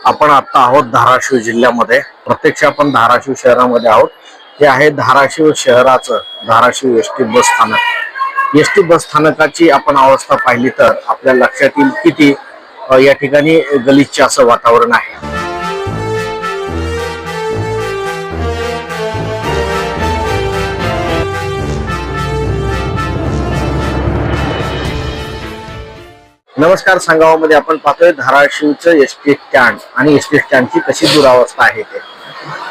आपण आता आहोत धाराशिव जिल्ह्यामध्ये. प्रत्यक्ष आपण धाराशिव शहरामध्ये आहोत. हे आहे धाराशिव शहराचं धाराशिव एस टी बस स्थानक. एस टी बस स्थानकाची आपण अवस्था पाहिली तर आपल्या लक्षात येईल किती या ठिकाणी गलिच्छ असं वातावरण आहे. नमस्कार सांगावामध्ये आपण पाहतोय धाराशिवचं एस टी स्टँड आणि एस टी स्टँडची कशी दुरावस्था आहे ते.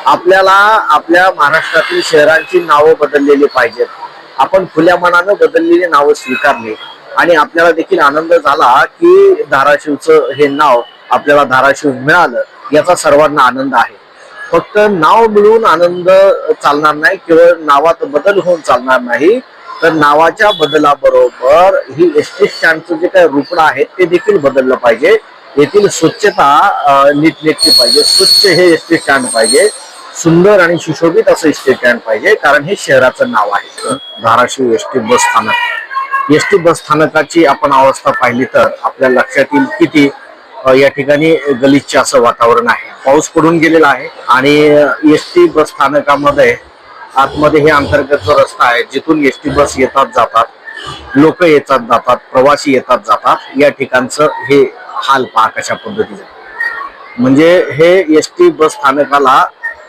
आपल्याला आपल्या महाराष्ट्रातील शहरांची नावं बदललेली पाहिजेत. आपण खुल्या मनानं बदललेली नावं स्वीकारली आणि आपल्याला देखील आनंद झाला की धाराशिवचं हे नाव आपल्याला धाराशिव मिळालं याचा सर्वांना आनंद आहे. फक्त नाव मिळून आनंद चालणार नाही केवळ नावात बदल होऊन चालणार नाही. तर नावाच्या बदलाबरोबर ही एस टी स्टँडचं जे काही रुपडं आहे ते देखील बदललं पाहिजे. येथील स्वच्छता अं, नीटनेटकी पाहिजे. स्वच्छ हे एस टी स्टँड पाहिजे. सुंदर आणि सुशोभित असं एस टी स्टँड पाहिजे कारण हे शहराचं नाव आहे. धाराशिव एस टी बस स्थानक. एस टी बस स्थानकाची आपण अवस्था पाहिली तर आपल्या लक्षात येईल किती या ठिकाणी गलिच्छ असं वातावरण आहे. पाऊस पडून गेलेला आहे आणि एस टी बस स्थानकामध्ये आतमध्ये हे अंतर्गत जो रस्ता आहे. जिथून एस टी बस येतात जातात लोक येतात जातात प्रवासी येतात जातात. या ठिकाणचं हे हाल पहा कशा पद्धतीचे. म्हणजे हे एस टी बस स्थानकाला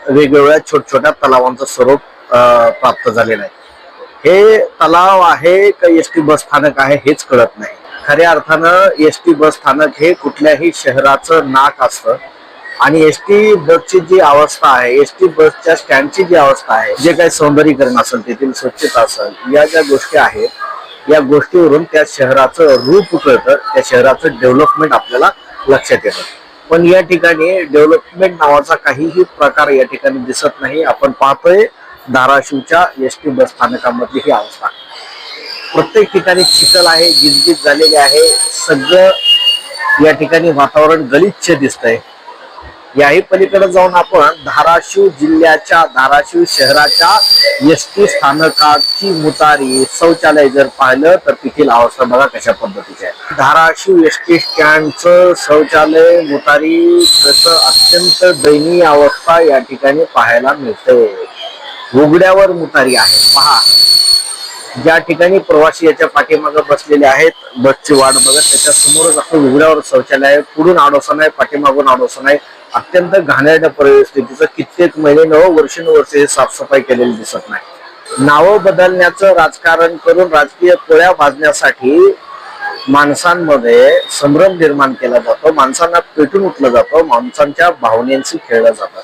वेगवेगळ्या छोट छोट्या तलावांचं स्वरूप प्राप्त झालेलं आहे. हे तलाव आहे का एस टी बस स्थानक आहे हेच कळत नाही. खऱ्या अर्थानं एस टी बस स्थानक हे कुठल्याही शहराचं नाक असतं. आणि एस टी बसची जी अवस्था आहे एस टी बसच्या स्टँडची जी अवस्था आहे जे काही सौंदर्यीकरण असेल तेथील स्वच्छता असेल या ज्या गोष्टी आहेत या गोष्टीवरून त्या शहराचं रूप कळतं त्या शहराचं डेव्हलपमेंट आपल्याला लक्षात येतं. पण या ठिकाणी डेव्हलपमेंट नावाचा काहीही प्रकार या ठिकाणी दिसत नाही. आपण पाहतोय धाराशिवच्या एस टी बस स्थानकामधली ही अवस्था. प्रत्येक ठिकाणी चिखल आहे गिजगीज झालेली आहे सगळं या ठिकाणी वातावरण गलिच्छ दिसतंय. याही पलीकडे जाऊन आपण धाराशिव जिल्ह्याच्या धाराशिव शहराच्या एस टी स्थानकाची मुतारी शौचालय जर पाहिलं तर तेथील अवस्था बघा कशा पद्धतीची आहे. धाराशिव एस टी स्टँडचं शौचालय मुतारी कसं अत्यंत दयनीय अवस्था या ठिकाणी पाहायला मिळते. उघड्यावर मुतारी आहे. पहा ज्या ठिकाणी प्रवासी याच्या पाठीमागे बसलेले आहेत बसची वाट बघत त्याच्या समोरच आपलं उघड्यावर शौचालय आहे. पुढून आडोसन आहे पाठीमागून आडोसन आहे अत्यंत घाणेरड्या परिस्थितीचं कित्येक महिने नव वर्षानुवर्ष हे साफसफाई केलेली दिसत नाही. नावं बदलण्याचं राजकारण करून राजकीय पोळ्या भाजण्यासाठी माणसांमध्ये संभ्रम निर्माण केला जातो. माणसांना पेटून उठलं जातं. माणसांच्या भावनेशी खेळलं जातं.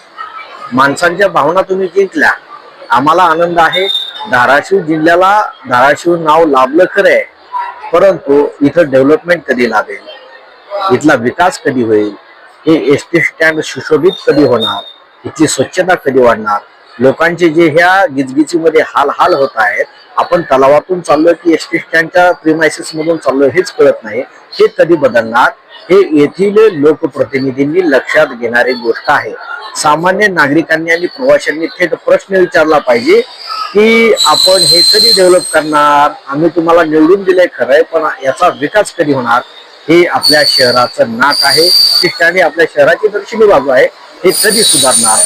माणसांच्या भावना तुम्ही जिंकल्या. आम्हाला आनंद आहे. धाराशिव जिल्ह्याला धाराशिव नाव लाभलं खरं आहे परंतु इथं डेव्हलपमेंट कधी लाभेल इथला विकास कधी होईल? हे एस टी स्टँड सुशोभित कधी होणार? इथली स्वच्छता कधी वाढणार? लोकांचे जे ह्या गिजगिजीमध्ये हाल हाल होत आहेत आपण तलावातून चाललोय की एस टी स्टँडच्या प्रिमायसिस मधून चाललोय हेच कळत नाही. हे कधी बदलणार? हे येथील लोकप्रतिनिधींनी लक्षात घेणारी गोष्ट आहे. सामान्य नागरिकांनी आणि प्रवाशांनी थेट प्रश्न विचारला पाहिजे की आपण हे कधी डेव्हलप करणार? आम्ही तुम्हाला निवडून दिलंय खरंय पण याचा विकास कधी होणार? हे आपल्या शहराचं नाक आहे. ते स्टँड ही आपल्या शहराची दक्षिणी बाजू आहे. हे कधी सुधारणार?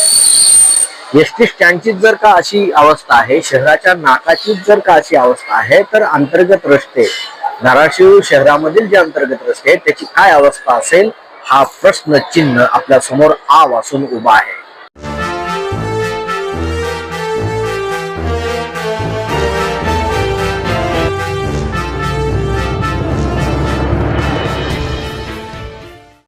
एस टी स्टँडचीच जर का अशी अवस्था आहे शहराच्या नाकाचीच जर का अशी अवस्था आहे तर अंतर्गत रस्ते धाराशिव शहरामधील जे अंतर्गत रस्ते आहेत त्याची काय अवस्था असेल? हा प्रश्न चिन्ह आपल्यासमोर आ वासून उभा आहे.